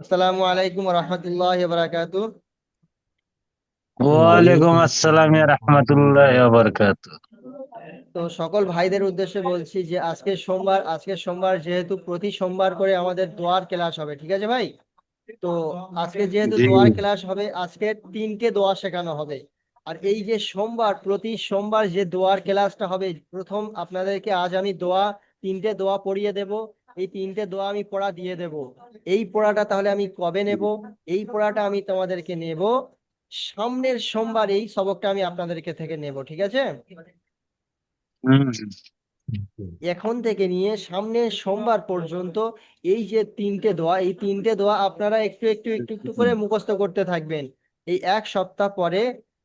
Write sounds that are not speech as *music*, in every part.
আসসালামু আলাইকুম রহমতুল্লাহ বারাকাতু ওয়ালাইকুম আসসালাম রহমতুল্লাহ বরকাত তো সকল ভাইদের উদ্দেশ্যে বলছি যে আজকে সোমবার আজকে সোমবার যেহেতু প্রতি সোমবার করে আমাদের দোয়ার ক্লাস হবে ঠিক আছে ভাই? তো আজকে যেহেতু দোয়ার ক্লাস হবে আজকে তিনটে দোয়া শেখানো হবে। আর এই যে সোমবার প্রতি সোমবার যে দোয়ার ক্লাসটা হবে প্রথম আপনাদেরকে আজ আমি দোয়া তিনটে দোয়া পড়িয়ে দেব। এই তিনটে দোয়া আমি পড়া দিয়ে দেব। এই পড়াটা তাহলে আমি কবে নেব? এই পড়াটা আমি তোমাদেরকে নেব সামনের সোমবার এই সবকটা আমি আপনাদেরকে থেকে নেব, ঠিক আছে? এখন থেকে নিয়ে সামনের সোমবার পর্যন্ত এই যে তিনটে দোয়া, এই তিনটে দোয়া আপনারা একটু একটু একটু একটু করে মুখস্থ করতে থাকবেন। এই এক সপ্তাহ পরে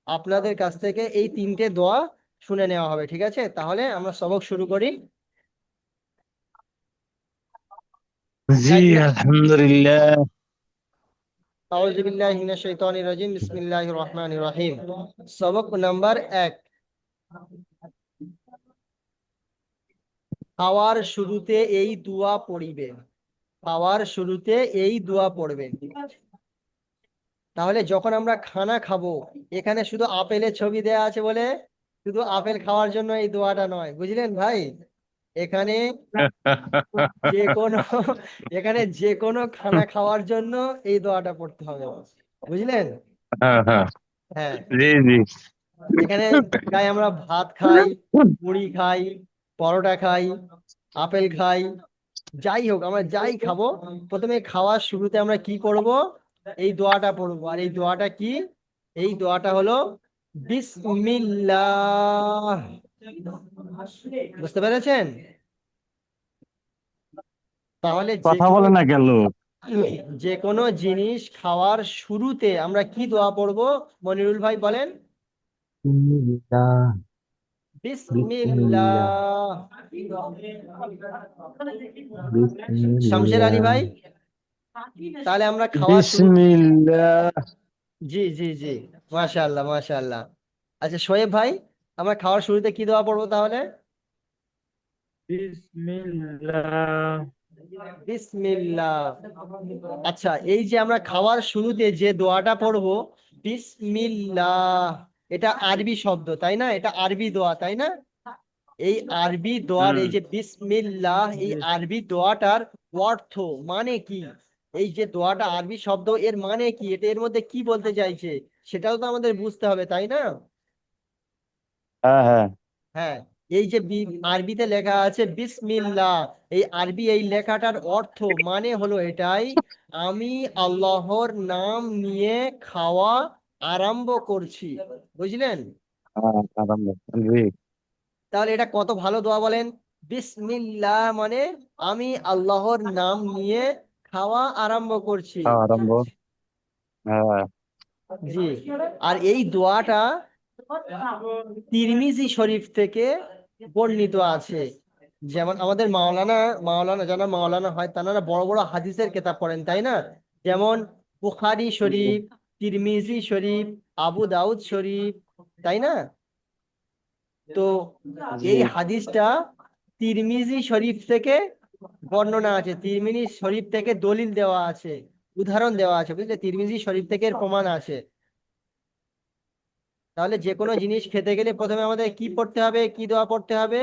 আপনাদের কাছ থেকে এই তিনটে দোয়া শুনে নেওয়া হবে, ঠিক আছে? তাহলে আমরা সবক শুরু করি। জি খাওয়ার শুরুতে এই দোয়া পড়িবেন খাওয়ার শুরুতে এই দোয়া পড়বেন তাহলে যখন আমরা খানা খাব, এখানে শুধু আপেলের ছবি দেয়া আছে বলে শুধু আপেল খাওয়ার জন্য এই দোয়াটা নয়। বুঝলেন ভাই? এখানে *laughs* যে কোনো এখানে যে কোনো খানা খাওয়ার জন্য এই দোয়াটা পড়তে হবে বুঝলেন? হ্যাঁ হ্যাঁ। হ্যাঁ। জি জি। এখানে গায়ে আমরা ভাত খাই মুড়ি খাই পরোটা খাই আপেল খাই যাই হোক আমরা যাই খাব। প্রথমে খাওয়ার শুরুতে আমরা কি করব? এই দোয়াটা পড়ব। আর এই দোয়াটা কি? এই দোয়াটা হলো বিসমিল্লাহ। বুঝতে পেরেছেন? তাহলে কথা বলে না গেল যে কোনো জিনিস খাওয়ার শুরুতে আমরা কি দোয়া পড়ব? মনিরুল ভাই বলেন। বিসমিল্লাহ। শামশের আলী ভাই তাহলে আমরা খাওয়া বিসমিল্লাহ। জি জি জি। মাশাআল্লাহ মাশাআল্লাহ। আচ্ছা শোয়েব ভাই আমরা খাওয়ার শুরুতে কি দোয়া পড়ব তাহলে? বিসমিল্লাহ। বিসমিল্লাহ। আচ্ছা এই যে আমরা খাওয়ার শুরুতে যে দোয়াটা পড়ব বিসমিল্লাহ এটা আরবি শব্দ তাই না? এটা আরবি দোয়া তাই না? এই আরবি দোয়ার এই যে বিসমিল্লাহ এই আরবি দোয়াটার অর্থ মানে কি? এই যে দোয়াটা আরবি শব্দ এর মানে কি? এটা এর মধ্যে কি বলতে চাইছে? সেটাও তো আমাদের বুঝতে হবে তাই না? হ্যাঁ হ্যাঁ। হ্যাঁ এই যে আরবিতে লেখা আছে বিসমিল্লাহ এই আরবি এই লেখাটার অর্থ মানে হলো এটাই আমি আল্লাহর নাম নিয়ে খাওয়া আরম্ভ করছি। বুঝলেন? হ্যাঁ, তাহলে এটা কত ভালো দোয়া বলেন? বিসমিল্লাহ মানে আমি আল্লাহর নাম নিয়ে খাওয়া আরম্ভ করছি। আরম্ভ। হ্যাঁ। জি আর এই দোয়াটা তিরমিজি শরীফ থেকে বর্ণিত আছে। যেমন আমাদের মাওলানা মাওলানা যারা মাওলানা হয় তারা বড় বড় হাদিসের কেতাব পড়েন তাই না? যেমন বুখারী শরীফ তিরমিজি শরীফ আবু দাউদ শরীফ তাই না? তো এই হাদিসটা তিরমিজি শরীফ থেকে বর্ণনা আছে। তিরমিজি শরীফ থেকে দলিল দেওয়া আছে উদাহরণ দেওয়া আছে। বুঝলে? তিরমিজি শরীফ থেকে এর প্রমাণ আছে। তাহলে যে কোনো জিনিস খেতে গেলে প্রথমে আমাদের কি পড়তে হবে? কি দোয়া পড়তে হবে?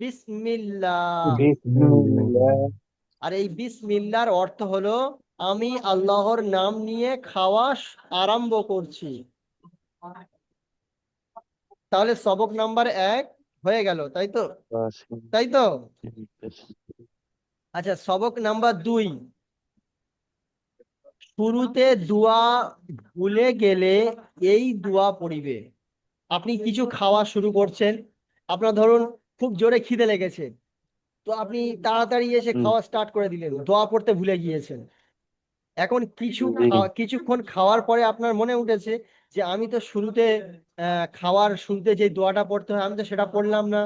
বিসমিল্লাহ আর এই বিসমিল্লাহর অর্থ হলো আমি আল্লাহর নাম নিয়ে খাওয়া আরম্ভ করছি। তাহলে সবক নাম্বার এক হয়ে গেল তাই তো? তাই তো? আচ্ছা সবক নাম্বার দুই। শুরুতে দোয়া ভুলে গেলে এই দোয়া পড়িবে। আপনি কিছু খাওয়া শুরু করছেন আপনার ধরুন খুব জোরে খিদে লেগেছে তো আপনি তাড়াতাড়ি এসে খাওয়া স্টার্ট করে দিলেন দোয়া পড়তে ভুলে গিয়েছেন। এখন কিছু কিছুক্ষণ খাওয়ার পরে আপনার মনে উঠেছে যে আমি তো শুরুতে আহ, খাওয়ার শুরুতে যে দোয়াটা পড়তে হয় আমি তো সেটা পড়লাম না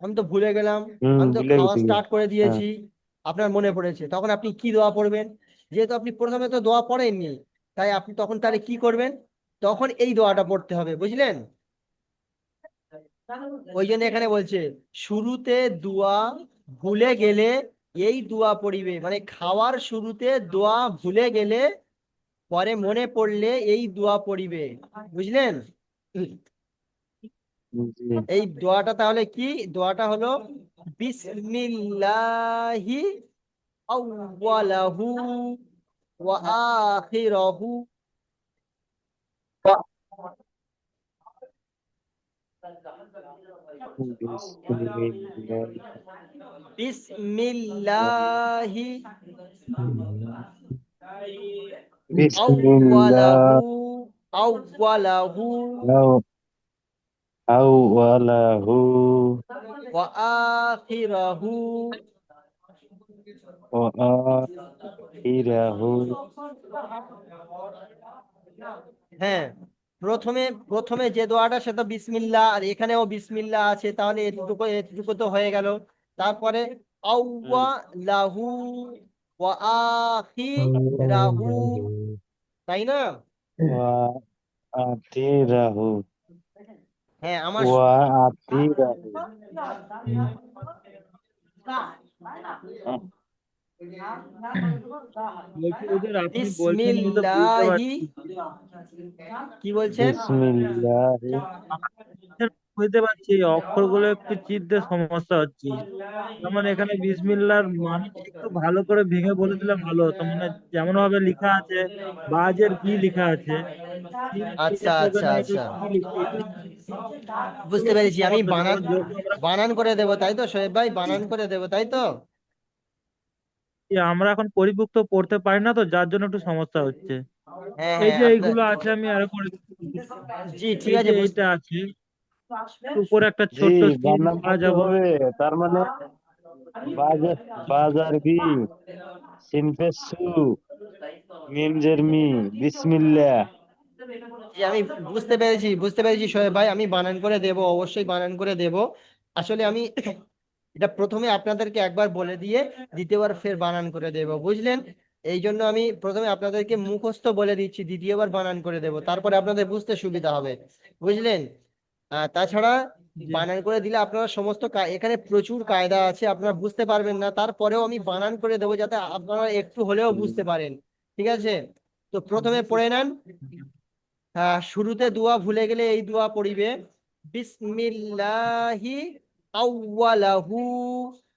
আমি তো ভুলে গেলাম আমি তো খাওয়া স্টার্ট করে দিয়েছি আপনার মনে পড়েছে তখন আপনি কি দোয়া পড়বেন? যেহেতু আপনি প্রথমে তো দোয়া পড়েননি, তাই আপনি তখন তাহলে কি করবেন? তখন এই দোয়াটা পড়তে হবে, বুঝলেন? ওই জন্য এখানে বলছে, শুরুতে দোয়া ভুলে গেলে এই দোয়া পড়িবে। মানে খাওয়ার শুরুতে দোয়া ভুলে গেলে পরে মনে পড়লে এই দোয়া পড়িবে, বুঝলেন? এই দোয়াটা তাহলে কি? দোয়াটা হলো, বিসমিল্লাহি আউওয়ালাহু ওয়া আখিরাহু বিসমিল্লাহ বিসমিল্লাহি বিসমিল্লাহ আউওয়ালাহু আউওয়ালাহু আউওয়ালাহু ওয়া আখিরাহু ওয়া আখিরাহু হ্যাঁ প্রথমে প্রথমে যে দোয়াটা সেটা বিসমিল্লাহ আর এখানেও বিসমিল্লাহ আছে তাহলে এতটুকু এতটুকু তো হয়ে গেল। তারপরে আউওয়া লাহু ওয়া আখিরাহু। তাই না? ওয়া আতিরাহু হ্যাঁ আমার ওয়া আতিরাহু বলছি হুজুর আপনি বলছেন? বুঝতে পারছি কি বলছেন বুঝতে পারছি অক্ষরগুলো একটু চিনতে সমস্যা হচ্ছে। যেমন এখানে বিসমিল্লাহর মানে একটু ভালো করে ভেঙে বলে দিলে ভালো হতো। মানে যেমন ভাবে লেখা আছে বাজের কি লেখা আছে। আচ্ছা আচ্ছা আচ্ছা। বুঝতে পেরেছি। আমি বানান বানান করে দেবো তাই তো শোয়েব ভাই? বানান করে দেবো তাই তো? আমরা এখন পরিপুক্ত পড়তে পারি না তো যার জন্য একটু সমস্যা হচ্ছে। হ্যাঁ এই হ্যাঁ যে এইগুলো আছে আমি আরও করে জি ঠিক আছে বুঝতে- এইটা আছে উপরে একটা ছোট্ট তীর মানে বাজার বাজার বি সিনফেসু মিমজের মি বিসমিল্লাহ আমি বুঝতে পেরেছি বুঝতে পেরেছি শোয়েব ভাই আমি বানান করে দেব অবশ্যই বানান করে দেব। আসলে আমি এটা প্রথমে আপনাদেরকে একবার বলে দিয়ে দ্বিতীয়বার ফের বানান করে দেব বুঝলেন? এই জন্য আমি প্রথমে আপনাদেরকে মুখস্থ বলে দিচ্ছি দ্বিতীয়বার বানান করে দেব তারপরে আপনাদের বুঝতে সুবিধা হবে বুঝলেন? তাছাড়া বানান করে দিলে আপনারা সমস্ত এখানে প্রচুর কায়দা আছে আপনারা বুঝতে পারবেন না তারপরেও আমি বানান করে দেবো যাতে আপনারা একটু হলেও বুঝতে পারেন ঠিক আছে? তো প্রথমে পড়ে নেন। শুরুতে দোয়া ভুলে গেলে এই দোয়া পড়িবে বিসমিল্লাহি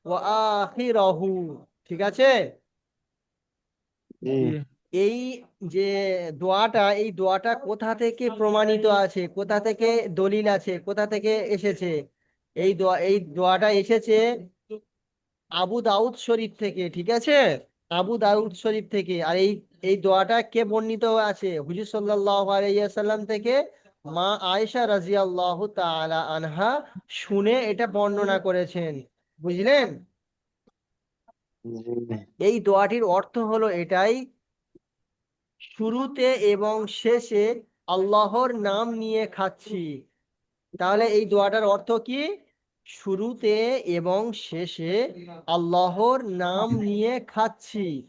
ওয়া আখিরাহু। ঠিক আছে? এই যে দোয়াটা এই দোয়াটা কোথা থেকে প্রমাণিত আছে? কোথা থেকে দলিল আছে? কোথা থেকে এসেছে? এই দোয়া এই দোয়াটা এসেছে আবু দাউদ শরীফ থেকে ঠিক আছে? আবু দাউদ শরীফ থেকে। আর এই এই দোয়াটা কে বর্ণিত আছে? হুজুর সাল্লাল্লাহু আলাইহি ওয়াসাল্লাম থেকে মা আয়েশা রাদিয়াল্লাহু তাআলা আনহা শুনে এটা বর্ণনা করেছেন। বুঝলেন? এই দোয়াটির অর্থ হলো এটাই, শুরুতে এবং শেষে আল্লাহর নাম নিয়ে খাচ্ছি। তাহলে এই দোয়াটার অর্থ কি? শুরুতে এবং শেষে আল্লাহর নাম নিয়ে খাচ্ছি।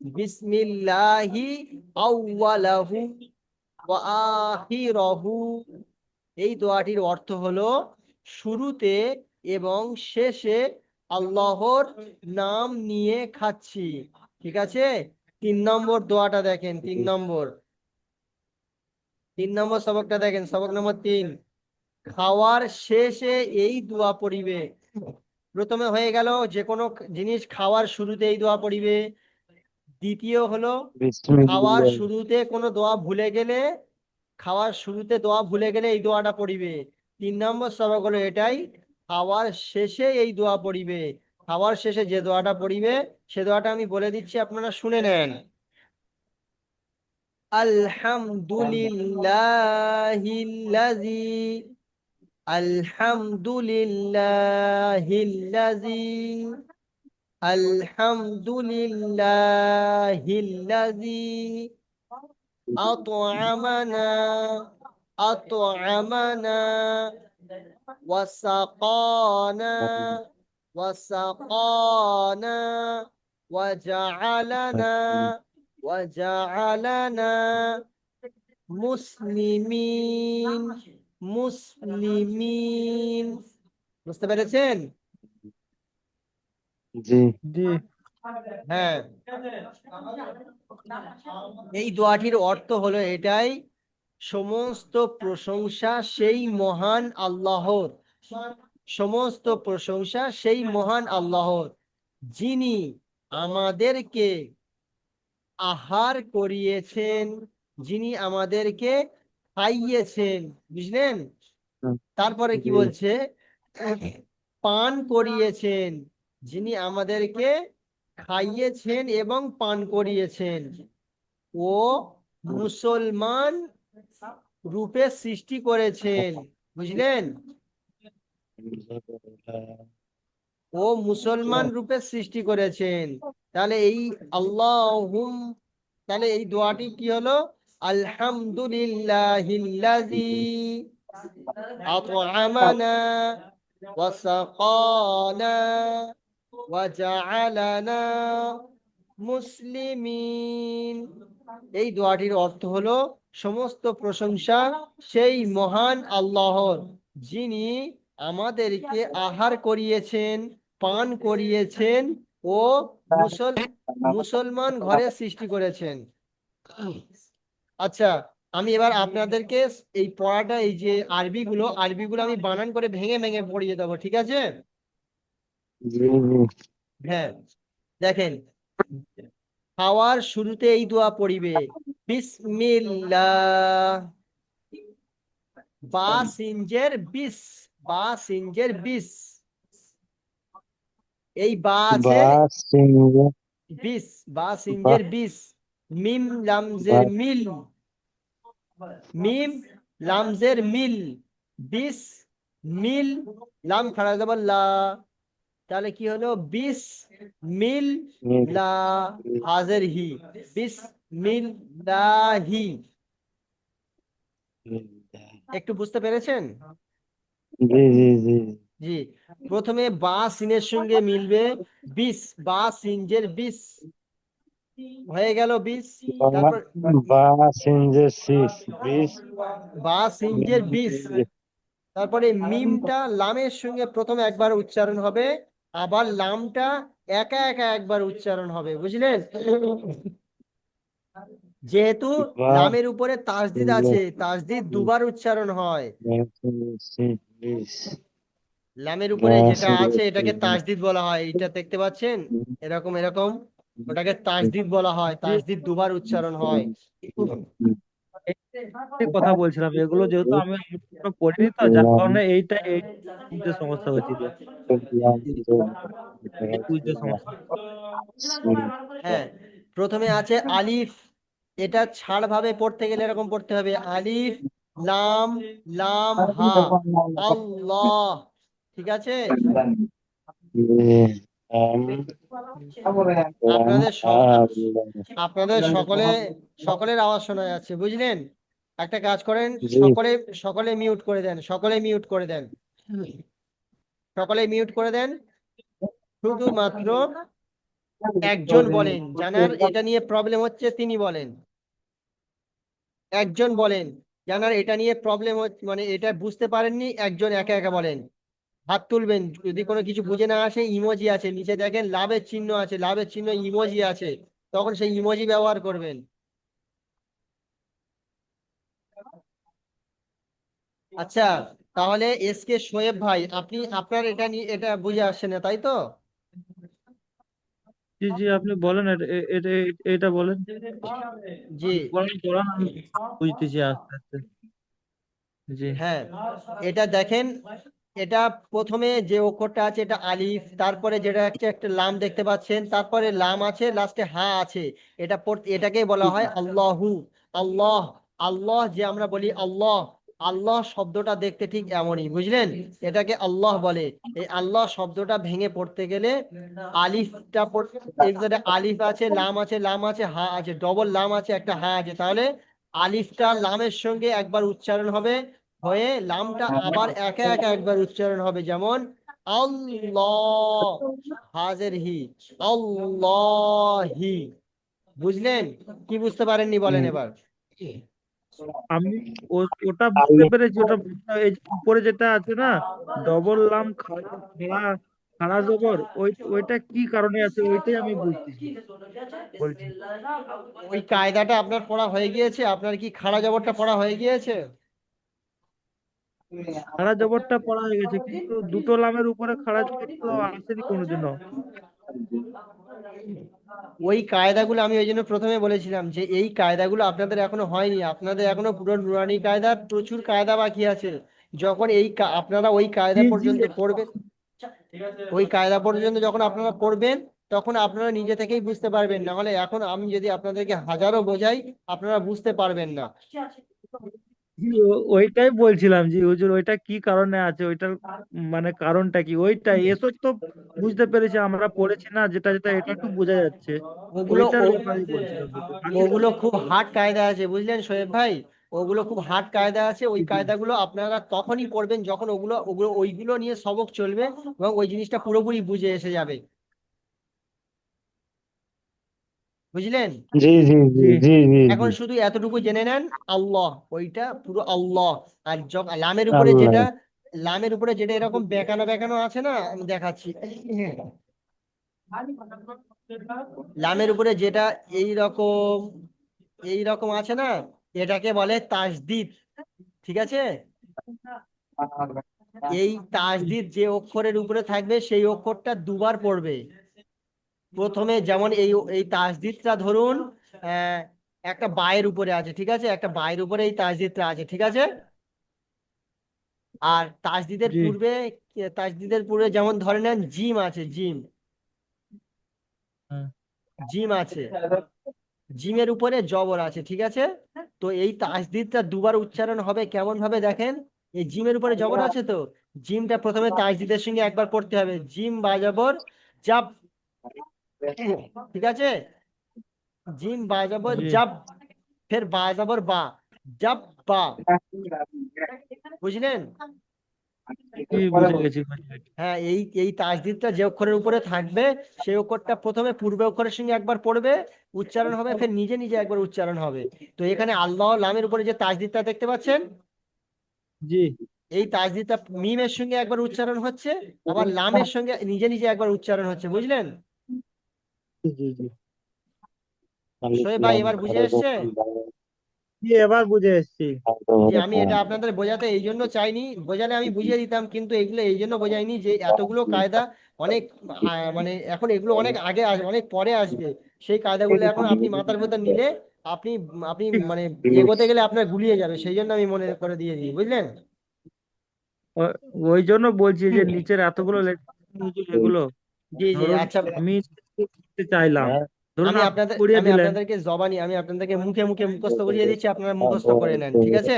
বিসমিল্লাহি আউওয়ালাহু এই দোয়াটির অর্থ হলো শুরুতে এবং শেষে আল্লাহর নাম নিয়ে খাচ্ছি। ঠিক আছে? তিন নম্বর দোয়াটা দেখেন, তিন নম্বর। তিন নম্বর সবকটা দেখেন, সবক নম্বর তিন। খাওয়ার শেষে এই দোয়া পড়িবে। প্রথমে হয়ে গেল যে কোনো জিনিস খাওয়ার শুরুতে এই দোয়া পড়িবে। দ্বিতীয় হলো খাওয়ার শুরুতে কোনো দোয়া ভুলে গেলে খাওয়ার শুরুতে দোয়া ভুলে গেলে এই দোয়াটা পড়িবে। তিন নম্বর সবক হলো এটাই খাওয়ার শেষে এই দোয়া পড়িবে। খাওয়ার শেষে যে দোয়াটা পড়িবে সে দোয়াটা আমি বলে দিচ্ছি আপনারা শুনে নেন। আলহামদুলিল্লাহিল্লাযী আলহামদুলিল্লাহিল্লাযী আলহামদুলিল্লাহিল্লাযী أطعمنا أطعمنا وسقانا وسقانا وجعلنا وجعلنا মুসলিমিন মুসলিমিন বুঝতে পেরেছেন জি। জি। হ্যাঁ। এই দোয়াটির অর্থ হলো এটাই সমস্ত প্রশংসা সেই মহান আল্লাহর। সমস্ত প্রশংসা সেই মহান আল্লাহর যিনি আমাদেরকে আহার করিয়েছেন যিনি আমাদেরকে খাইয়েছেন। বুঝলেন? তারপরে কি। বলছে? পান করিয়েছেন। যিনি আমাদেরকে খাইয়েছেন এবং পান করিয়েছেন। ও মুসলমান রূপে সৃষ্টি করেছেন। বুঝলেন? ও মুসলমান রূপে সৃষ্টি করেছেন। তাহলে এই আল্লাহুম, তাহলে এই দোয়াটি কি হলো? আলহামদুলিল্লাহিল্লাযী মুসলিমিন এই দোয়াটির অর্থ হলো সমস্ত প্রশংসা সেই মহান আল্লাহর, যিনি আমাদেরকে আহার করিয়েছেন, পান করিয়েছেন ও মুসলমান ঘরে সৃষ্টি করেছেন। আচ্ছা আমি এবার আপনাদেরকে এই পড়াটা, এই যে আরবিগুলো আরবিগুলো আমি বানান করে ভেঙে ভেঙে পড়িয়ে দেবো, ঠিক আছে? হ্যাঁ দেখেন খাওয়ার শুরুতে এই দোয়া পড়িবে বিসমিল্লাহ। বা সিনজের বিস বা সিনজের বিস। এই বা আছে? বিস বা সিনজের বিস। মিম লামজের মিল। মিম লামজের মিল। বিস মিল লাম খাড়া লা তাহলে কি হলো? বিস মিল লা হাজের হি। বিস মিল লাহি একটু বুঝতে পেরেছেন? জি জি জি। জি। প্রথমে বা সিনের সঙ্গে মিলবে। বিস বা সিনজের বিস। হয়ে গেল বিস। তারপর বা শীষ বিষ বা সিনজের বিস। তারপরে মিমটা লামের সঙ্গে প্রথমে একবার উচ্চারণ হবে। আবার লামটা একা একা একবার উচ্চারণ হবে বুঝলেন? যেহেতু। লামের উপরে তাসদিদ আছে তাসদিদ দুবার উচ্চারণ হয়। লামের উপরে যেটা আছে এটাকে। তাসদিদ বলা হয় এটা দেখতে পাচ্ছেন? এরকম এরকম। ওটাকে তাসদিদ বলা হয় তাসদিদ দুবার উচ্চারণ হয়। কথা বলছিলাম এগুলো যেহেতু আমি পড়িনি তো যার কারণে এইটা এই সমস্যা হচ্ছিল হ্যাঁ প্রথমে আছে আলিফ। এটা ছাড় ভাবে পড়তে গেলে এরকম পড়তে হবে। আলিফ লাম লাম হা। আল্লাহ। ঠিক আছে? আপনাদের আপনাদের সকলে সকলের আওয়াজ শোনা যাচ্ছে বুঝলেন? একটা কাজ করেন সকলে সকলে মিউট করে দেন সকলে মিউট করে দেন। সকলে মিউট করে দেন। শুধুমাত্র একজন বলেন। জানার এটা নিয়ে প্রবলেম হচ্ছে, তিনি বলেন। একজন বলেন। জানার এটা নিয়ে প্রবলেম মানে এটা বুঝতে পারেননি, একজন একা একা বলেন। হাত তুলবেন, যদি কোনো কিছু বুঝে না আসে ইমোজি আছে। নিচে দেখেন, লাভের চিহ্ন আছে, লাভের চিহ্ন ইমোজি আছে। তখন সেই ইমোজি ব্যবহার করবেন। আচ্ছা তাহলে এস কে শোয়েব ভাই আপনি আপনার এটা নিয়ে এটা বুঝে আসছে না তাই তো? জি জি আপনি বলেন এটা এটা বলেন। জি। বলেন বলেন আমি বুঝতেছি আস্তে আস্তে। জি। হ্যাঁ এটা দেখেন এটা প্রথমে যে অক্ষরটা আছে এটা আলিফ তারপরে যেটা হচ্ছে একটা লাম দেখতে পাচ্ছেন তারপরে লাম আছে লাস্টে হা আছে। এটা এটাকেই বলা হয় আল্লাহু আল্লাহ আল্লাহ যে আমরা বলি আল্লাহ আল্লাহ শব্দটা দেখতে ঠিক এমনই বুঝলেন? এটাকে আল্লাহ বলে। এই আল্লাহ শব্দটা ভেঙে পড়তে গেলে আলিফটা পড়তে আলিফ আছে লাম আছে লাম আছে হা আছে ডবল লাম আছে একটা হা আছে। তাহলে আলিফটা লামের সঙ্গে একবার উচ্চারণ হবে হয়ে লামটা আবার একা একা একবার উচ্চারণ হবে। যেমন আল্লাহ হাজের হি আল্লাহি। বুঝলেন? কি বুঝতে পারেননি বলেন এবার? আমি ও- ওটা বুঝতে পেরেছি ওটা এই যে উপরে যেটা আছে না ডবল লাম খাড়া খাড়া খাড়া জবর ওই ওইটা কি কারণে আছে ওইটাই আমি বুঝতেছি বলছি। ওই কায়দাটা আপনার পড়া হয়ে গিয়েছে আপনার কি খাড়া জবরটা পড়া হয়ে গিয়েছে? খাড়া জবরটা পড়া হয়ে গেছে কিন্তু দুটো লামের উপরে খাড়া জবর তো আসেনি কোনোদিনও। ওই কায়দাগুলো আমি ওই জন্য প্রথমে বলেছিলাম যে এই কায়দাগুলো আপনাদের এখনও হয়নি। আপনাদের এখনও পুরো নুরানি কায়দা প্রচুর কায়দা বাকি আছে। যখন এই আপনারা ওই কায়দা। পর্যন্ত পড়বেন ওই কায়দা পর্যন্ত যখন আপনারা পড়বেন তখন আপনারা নিজে থেকেই বুঝতে পারবেন। না হলে এখন আমি যদি আপনাদেরকে হাজারও বোঝাই আপনারা বুঝতে পারবেন না। জি, ওইটাই বলছিলাম জি হুজুর ওইটা কি কারণে আছে? ওইটার মানে কারণটা কি? ওইটাই এসব তো বুঝতে পেরেছি আমরা পড়েছি না যেটা যেটা এটা একটু বোঝা যাচ্ছে। ওগুলো ওইটার ও- বলছিলাম। ওগুলো খুব হার্ড কায়দা আছে বুঝলেন শোয়েব ভাই? ওগুলো খুব হার্ড কায়দা আছে ওই কায়দাগুলো আপনারা তখনই পড়বেন যখন ওগুলো ওগুলো ওইগুলো নিয়ে সবক চলবে এবং ওই জিনিসটা পুরোপুরি বুঝে এসে যাবে। বুঝলেন? জি জি জি জি। জি এখন শুধু এতটুকু জেনে নেন আল্লাহ ওইটা পুরো আল্লাহ। আর যখন লামের উপরে আল্লাহ। যেটা লামের উপরে যেটা এরকম বেকানো বেকানো আছে না? আমি দেখাচ্ছি। লামের উপরে যেটা এই রকম এই রকম আছে না? এটাকে বলে তাসদিদ। ঠিক আছে? এই তাসদিদ যে অক্ষরের উপরে থাকবে সেই অক্ষরটা দুবার পড়বে। প্রথমে যেমন এই এই তাসদিদটা ধরুন আহ, একটা বায়ের উপরে আছে ঠিক আছে? একটা বায়ের উপরে এই তাসদিদটা আছে ঠিক আছে? আর তাসদিদের জি। পূর্বে তাসদিদের পূর্বে যেমন ধরে নেন জিম আছে জিম। হ্যাঁ। জিম আছে। জিমের উপরে জবর আছে ঠিক আছে? তো এই তাসদিদটা দুবার উচ্চারণ হবে কেমন ভাবে দেখেন? এই জিমের উপরে জবর আছে তো? জিমটা প্রথমে তাসদিদের সঙ্গে একবার পড়তে হবে। জিম বা জবর জাব *coughs* ঠিক আছে? জিম বা জবর জাব ফের বা জবর বা জাব বা। বুঝলেন। হ্যাঁ এই এই তাসদিদটা যে অক্ষরের উপরে থাকবে সেই অক্ষরটা প্রথমে পূর্বে অক্ষরের সঙ্গে একবার পড়বে উচ্চারণ হবে ফের নিজে নিজে একবার উচ্চারণ হবে। তো এখানে আল্লাহ লামের উপরে যে তাজদিদটা দেখতে পাচ্ছেন? জি। এই তাসদিদটা মিমের সঙ্গে একবার উচ্চারণ হচ্ছে আবার লামের সঙ্গে নিজে নিজে একবার উচ্চারণ হচ্ছে বুঝলেন? জি জি শোয়েব ভাই এবার বুঝে এসছে? জি এবার বুঝে এসছি। যে আমি এটা আপনাদের বোঝাতে এই জন্য চাইনি। বোঝালে আমি বুঝিয়ে দিতাম কিন্তু এগুলো এই জন্য বোঝাইনি যে এতগুলো কায়দা অনেক মানে এখন এগুলো অনেক আগে আসবে অনেক পরে আসবে। সেই কায়দাগুলো এখন আপনি মাথার ভেতর নিলে আপনি আপনি মানে এগোতে গেলে আপনার গুলিয়ে যাবে। সেই জন্য আমি মনে করে দিয়ে দিই বুঝলেন? ওই জন্য বলছি যে নিচের এতগুলো লেখা এগুলো জি জি আচ্ছা। আমি করতে চাইলাম। ধরুন আমি আপনাদের পড়িয়ে আমি দিলেন। আপনাদেরকে জবানি আমি আপনাদেরকে মুখে মুখে মুখস্থ করিয়ে দিচ্ছি আপনারা মুখস্থ করে নেন ঠিক আছে?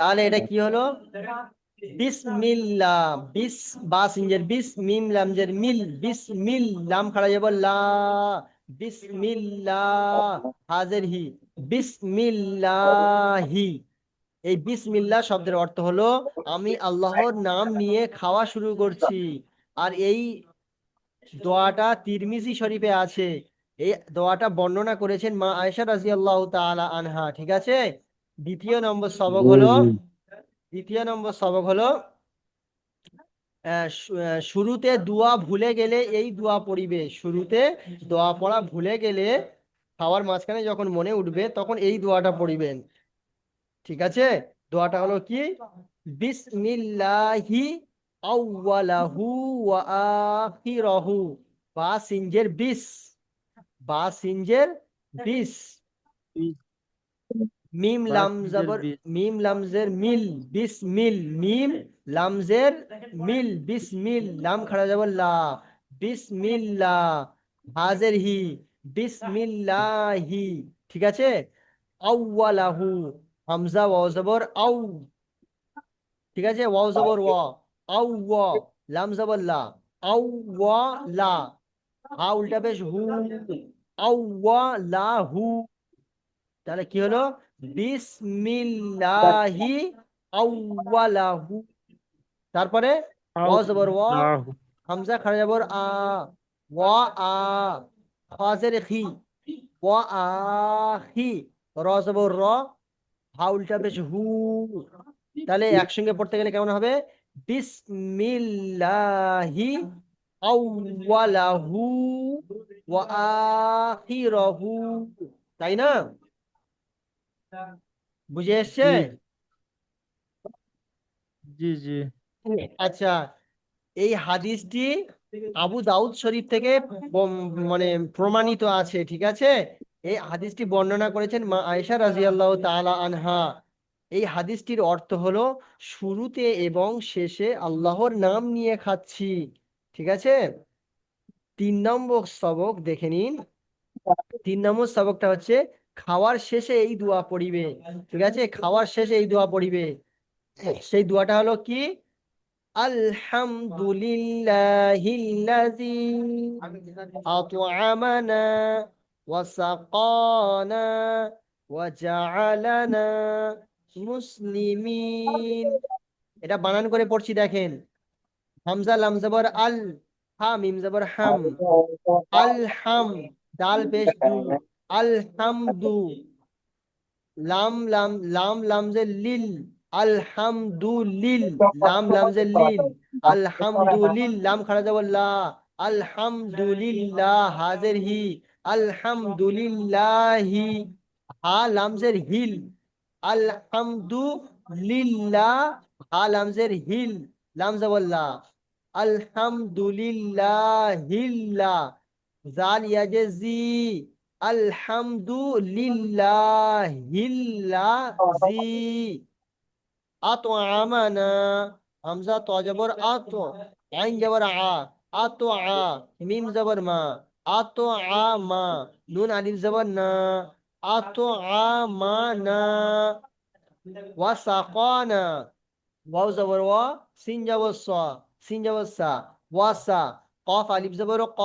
তাহলে এটা কি হলো? বিসমিল্লাহ বিস বা বিস মিম লামজের মিল বিস মিল লাম খাড়া যাব লা বিসমিল্লাহ হাজের হি। বিসমিল্লাহি। এই বিসমিল্লাহ শব্দের অর্থ হলো আমি আল্লাহর নাম নিয়ে খাওয়া শুরু করছি। আর এই দোয়াটা তিরমিজি শরীফে আছে। এই দোয়াটা বর্ণনা করেছেন মা আয়েশা রাদিয়াল্লাহু তাআলা আনহা ঠিক আছে? দ্বিতীয় নম্বর সবক হলো দ্বিতীয় নম্বর সবক হলো আহ, শুরুতে দোয়া ভুলে গেলে এই দোয়া পড়িবে। শুরুতে দোয়া পড়া ভুলে গেলে খাওয়ার মাঝখানে যখন মনে উঠবে তখন এই দোয়াটা পড়িবেন। ঠিক আছে? দোয়াটা হলো কি? বিসমিল্লাহি আউওয়ালাহু ওয়া আখিরাহু। বা বিস। বা বিস। মিম লাম জবর মিম লামজের মিল। বিসমিল। মিম লামজের মিল। বিসমিল। লাম খাড়া যাব লা। বিসমিল্লাহ হাজের হি। বিসমিল্লাহি ঠিক আছে? আউওয়ালাহু হামজা ওয়াও জবর আউ ঠিক আছে? ওয়াও জবর ওয়া আউ ওয়া লাম জবর লা আউ ওয়া লা হা উল্টা পেশ হু আউ ওয়া লা হু তাহলে কি হলো? বিসমিল্লাহি আউওয়ালাহু। তারপরে ওয়া জবর ওয়া হামজা খাড়া জবর আ ওয়া আ। খাজের খি। ওয়া আহি র জবর র। হাউলটা বেশ হু। তাহলে একসঙ্গে পড়তে গেলে কেমন হবে? বিসমিল্লাহি আউওয়ালাহু ওয়া আখিরাহু। তাই না? বুঝে এসছে? জি জি। আচ্ছা এই হাদিসটি আবু দাউদ শরীফ থেকে মানে প্রমাণিত আছে, ঠিক আছে? এই হাদিসটি বর্ণনা করেছেন মা আয়েশা রাজিয়াল্লাহু তাআলা আনহা। এই হাদিসটির অর্থ হলো, শুরুতে এবং শেষে আল্লাহর নাম নিয়ে খাচ্ছি, ঠিক আছে? তিন নম্বর সবক দেখে নিন। তিন নম্বর সবকটা হচ্ছে, খাওয়ার শেষে এই দোয়া পড়িবে, ঠিক আছে? খাওয়ার শেষে এই দোয়া পড়িবে। সেই দোয়াটা হলো কি? আত'আমানা ওয়া সাকানা ওয়া জাআলানা মুসলিমিন। এটা বানান করে পড়ছি দেখেন। হামজা লাম জবর আল, হা হাম আল হাম। দাল পেশ দু। আলহামদু, লাম লাম লাম লাম যে লিল। আলহামদুলিল লাম লাম যে লিল। আলহামদুলিল লাম খাড়া যাব লা। আলহামদুলিল্লাহ হাজের হি। আলহামদুলিল্লাহি। হা লামজের হিল। আলহামদুলিল্লাহ হা লামজের হিল। লাম যাবল্লা আলহামদুলিল্লাহিল্লাহ জাল ইয়াজজি আলহামদুলিল্লাহিল্লাজি আত'আমানা হামজা ত জবর আত আইন জবর আ, আত আ, মিম জবর মা, আত আ মা, নুন আলিফ জবর না, আত আ মা না, ওয়া সাকানা ওয়াও জবর ওয়া, সিন জবর স, সিন জবর সা আলিফ জবর ক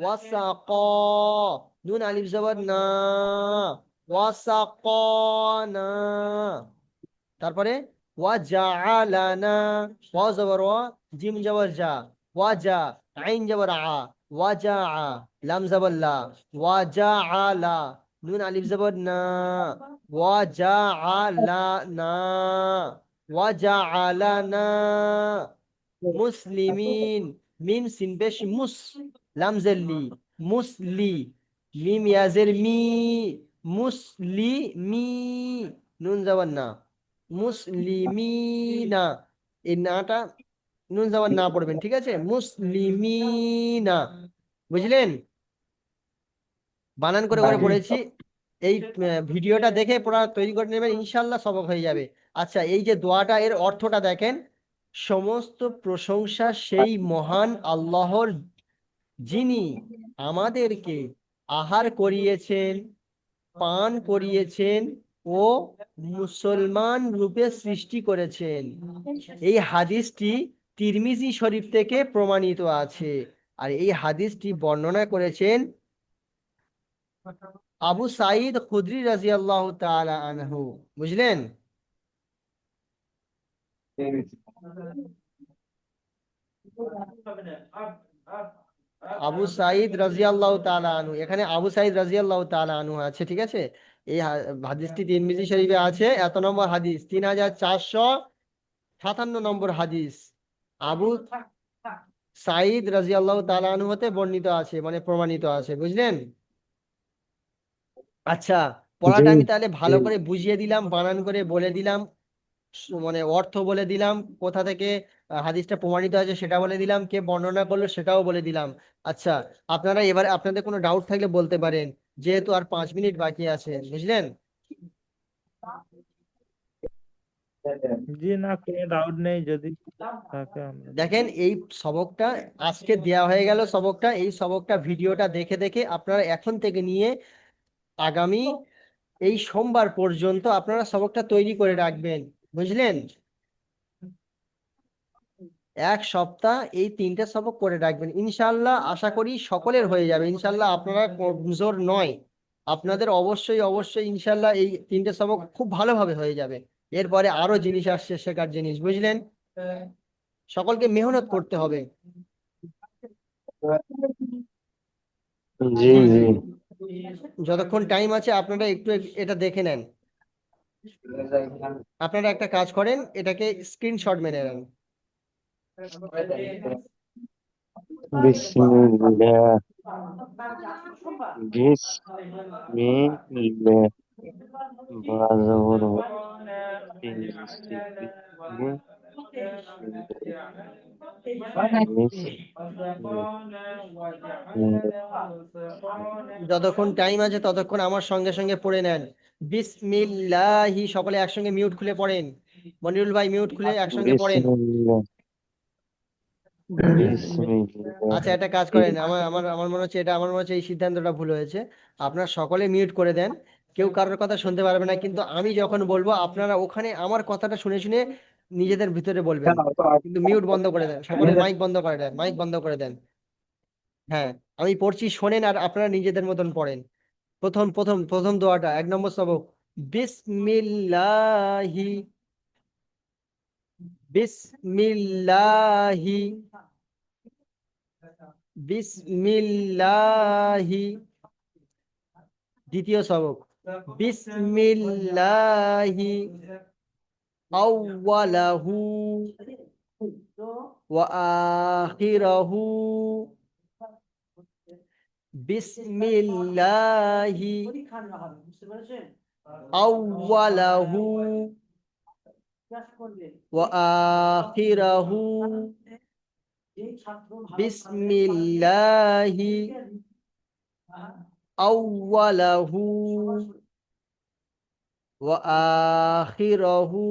ওয়াসা ক, নুন আলিফ জবর না ওয়াসা ক না। তারপরে ওয়া জাআলানা ওয়া জবর ওয়া জিম জবর জা ওয়া জা আইন জবর আ ওয়া জা আ লাম জবর লা ওয়া জা আলা নুন আলিফ জবর না ওয়া জা আলা না ওয়া জা আলানা মুসলিমিন, মিম সিন পেশ মুস লাম জেল্লি মুসলি, মিম ইয়াজের মি মুসলি মি নুন জবর না মুসলিমিনা। এই নাটা নুন জামান না পড়বেন, ঠিক আছে? মুসলিমিনা। বুঝলেন? বানান করে করে পড়েছি। এই ভিডিওটা দেখে পড়া তৈরি করে নেবেন ইনশাল্লাহ সবক হয়ে যাবে। আচ্ছা এই যে দোয়াটা, এর অর্থটা দেখেন। সমস্ত প্রশংসা সেই মহান আল্লাহর যিনি আমাদেরকে আহার করিয়েছেন, পান করিয়েছেন ও মুসলমান রূপে সৃষ্টি করেছেন। এই হাদিসটি তিরমিজি শরীফ থেকে প্রমাণিত আছে। আর এই হাদিসটি বর্ণনা করেছেন আবু সাঈদ খুদরি রাজিয়াল্লাহু তাআলা আনহু। বুঝলেন? আবু সাঈদ রাজিয়াল্লাহু তাআলা আনহু। এখানে আবু সাঈদ রাজিয়াল্লাহু তাআলা আনহু আছে, ঠিক আছে? এই হাদিসটি তিরমিজি শরীফে আছে। এত নম্বর হাদিস তিন হাজার চারশো সাতান্ন নম্বর হাদিস। আবু সাঈদ রাজিয়াল্লাহু তাআলা আনহু হতে বর্ণিত আছে মানে প্রমাণিত আছে বুঝলেন? আচ্ছা পড়াটা আমি তাহলে ভালো করে বুঝিয়ে দিলাম বানান করে বলে দিলাম মানে অর্থ বলে দিলাম কোথা থেকে হাদিসটা প্রমাণিত আছে সেটা বলে দিলাম কে বর্ণনা করল সেটাও বলে দিলাম। আচ্ছা আপনারা এবারে আপনাদের কোনো ডাউট থাকলে বলতে পারেন। যেহেতু আর পাঁচ মিনিট বাকি আছে বুঝলেন? জি না কোনো ডাউট নেই যদি দেখেন এই সবকটা আজকে দেয়া হয়ে গেল সবকটা এই সবকটা ভিডিওটা দেখে দেখে আপনারা এখন থেকে নিয়ে আগামী এই সোমবার পর্যন্ত আপনারা সবকটা তৈরি করে রাখবেন বুঝলেন? এক সপ্তাহ এই তিনটে সবক করে রাখবেন। ইনশাল্লাহ আশা করি সকলের হয়ে যাবে। ইনশাল্লাহ আপনারা কমজোর নয়। আপনাদের অবশ্যই অবশ্যই ইনশাল্লাহ এই তিনটে সবক খুব ভালোভাবে হয়ে যাবে। এরপরে আরও জিনিস আসছে শেখার জিনিস বুঝলেন? সকলকে মেহনত করতে হবে। জি জি। যতক্ষণ টাইম আছে আপনারা একটু এটা দেখে নেন। আপনারা একটা কাজ করেন এটাকে স্ক্রিনশট মেরে নেন। যতক্ষণ টাইম আছে ততক্ষণ আমার সঙ্গে সঙ্গে পড়ে নেন। বিসমিল্লাহি, সকলে একসঙ্গে মিউট খুলে পড়েন। মনিরুল ভাই মিউট খুলে একসঙ্গে পড়েন। আচ্ছা একটা কাজ করেন আমার আমার আমার মনে হচ্ছে এটা আমার মনে হচ্ছে এই সিদ্ধান্তটা ভুল হয়েছে। আপনারা সকলে মিউট করে দেন কেউ কারোর কথা শুনতে পারবে না কিন্তু আমি যখন বলব আপনারা ওখানে আমার কথাটা শুনে শুনে নিজেদের ভিতরে বলবেন। কিন্তু মিউট বন্ধ করে দেন সকলে মাইক বন্ধ করে দেন মাইক বন্ধ করে দেন। হ্যাঁ আমি পড়ছি শোনেন আর আপনারা নিজেদের মতন পড়েন। প্রথম প্রথম প্রথম দোয়াটা এক নম্বর সবক বিসমিল্লাহি বিসমিল্লাহি বিসমিল্লাহি দ্বিতীয় সবক বিসমিল্লাহি আউওয়ালাহু ওয়া আখিরাহু বিসমিল্লাহি আউওয়ালাহু ওয়া আখিরাহু বিসমিল্লাহি আউওয়ালাহু ওয়া আখিরাহু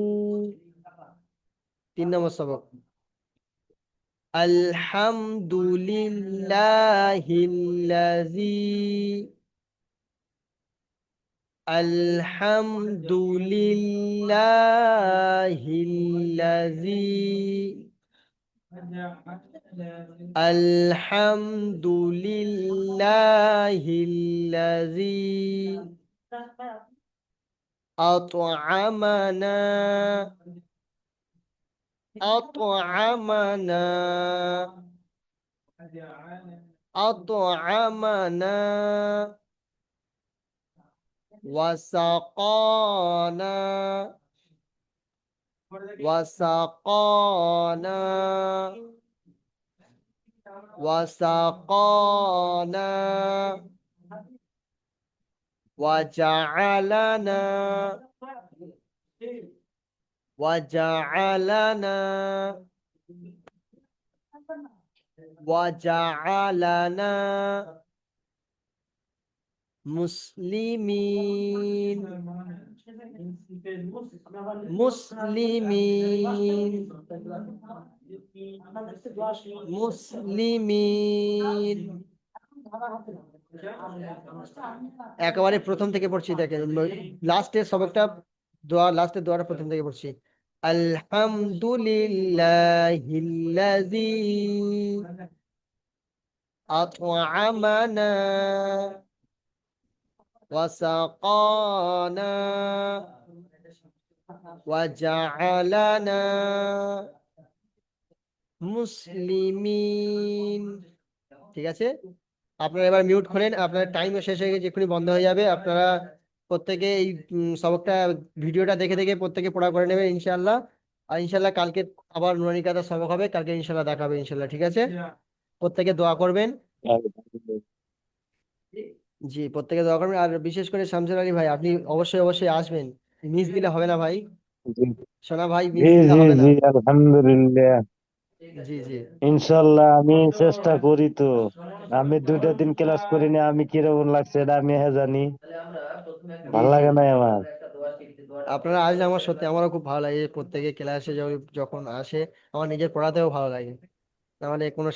তিন নম্বর সবক আলহামদুলিল্লাহিল্লাযী الحمد لله الذي الحمد لله الذي أطعمنا أطعمنا أطعمنا وسقانا. وسقانا. وسقانا. وجعلنا. وجعلنا. وجعلنا. মুসলিমিন। মুসলিমিন। মুসলিমিন একেবারে প্রথম থেকে পড়ছি, দেখেন লাস্টের সবকটা দোয়া লাস্টের দোয়াটা প্রথম থেকে পড়ছি। আলহামদুলিল্লাহিল্লাযী আত'আমানা। ওয়াসাকানা ওয়াজআলানা মুসলিমিন ঠিক আছে? আপনারা এবার মিউট খোলেন আপনার টাইম শেষ হয়ে গেছে এক্ষুনি বন্ধ হয়ে যাবে। আপনারা প্রত্যেকে এই সবকটা ভিডিওটা দেখে দেখে প্রত্যেকে পড়া করে নেবেন ইনশাআল্লাহ। আর ইনশাআল্লাহ কালকে আবার নুরানি কায়দা সবক হবে। কালকে ইনশাআল্লাহ দেখাবে ইনশাআল্লাহ। ঠিক আছে? প্রত্যেকে দোয়া করবেন। জি প্রত্যেকে দোয়া করবেন। আর বিশেষ করে শামসুল আলী ভাই আপনি অবশ্যই অবশ্যই আসবেন। মিস দিলে হবে না ভাই। সোনা ভাই মিস জি দিলে জি হবে না। জি আলহামদুলিল্লাহ। জি জি। ইনশাল্লাহ আমি চেষ্টা করি তো। আমি দুইটা দিন ক্লাস করিনি আমি কীরকম লাগছে এটা আমি হ্যাঁ জানি। ভালো লাগে না আমার। আপনারা আসলে আমার সত্যি আমারও খুব ভালো লাগে প্রত্যেকে ক্লাসে যখন আসে আমার নিজের পড়াতেও ভালো লাগে। মানে কোনো